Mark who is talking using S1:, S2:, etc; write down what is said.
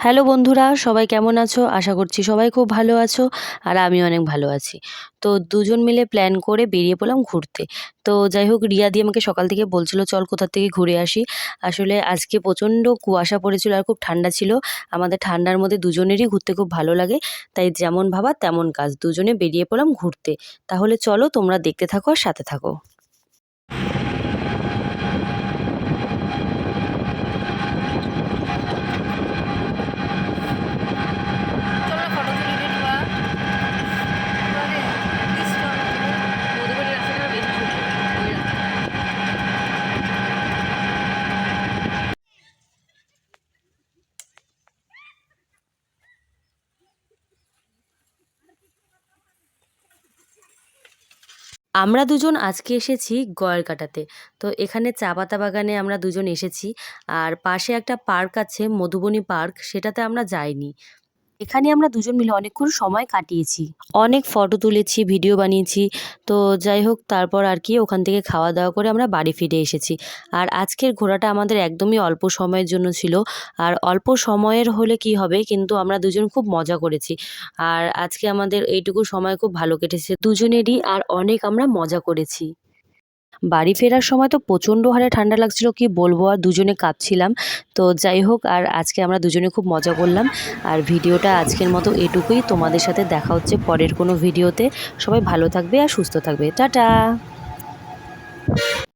S1: Hello বন্ধুরা, সবাই কেমন আছো? আশা করছি সবাই খুব ভালো আছো আর আমি অনেক ভালো আছি। তো দুজন মিলে প্ল্যান করে বেরিয়ে পড়লাম ঘুরতে। তো যাই হোক, রিয়া দিয়ে আমাকে সকাল থেকে বলছিল, চল কোথা থেকে ঘুরে আসি? আসলে আজকে প্রচণ্ড কুয়াশা পড়েছিল আর খুব ঠান্ডা ছিল। আমাদের ঠান্ডার মধ্যে দুজনেরই ঘুরতে খুব ভালো লাগে। তাই যেমন ভাবা তেমন কাজ, দুজনে বেরিয়ে পড়লাম ঘুরতে। তাহলে চলো তোমরা দেখতে থাকো আর সাথে থাকো। আমরা দুজন আজকে এসেছি গয়ের কাটাতে তো এখানে চা পাতা বাগানে আমরা দুজন এসেছি। আর পাশে একটা পার্ক আছে, মধুবনী পার্ক, সেটাতে আমরা যাইনি। এখানে আমরা দুজন মিলে অনেকক্ষণ সময় কাটিয়েছি। অনেক ফটো তুলেছি ভিডিও বানিয়েছি। তো যাই হোক, তারপর আর কি ওখান থেকে খাওয়া দাওয়া করে আমরা বাড়ি ফিরে এসেছি। আর আজকের ঘোরাটা আমাদের একদমই অল্প সময়ের জন্য ছিল। আর অল্প সময়ের হলে কি হবে, কিন্তু আমরা দুজন খুব মজা করেছি। আর আজকে আমাদের এইটুকু সময় খুব ভালো কেটেছে। দুজনেরই আর অনেক আমরা মজা করেছি। বাড়ি ফেরার সময় তো প্রচণ্ড হারে ঠান্ডা লাগছিল, কি বলব? আর দুজনে কাঁপছিলাম তো যাই হোক, আর আজকে আমরা দুজনে খুব মজা করলাম। আর ভিডিওটা আজকের মতো এটুকুই। তোমাদের সাথে দেখা হচ্ছে পরের কোনো ভিডিওতে। সবাই ভালো থাকবে আর সুস্থ থাকবে। টাটা!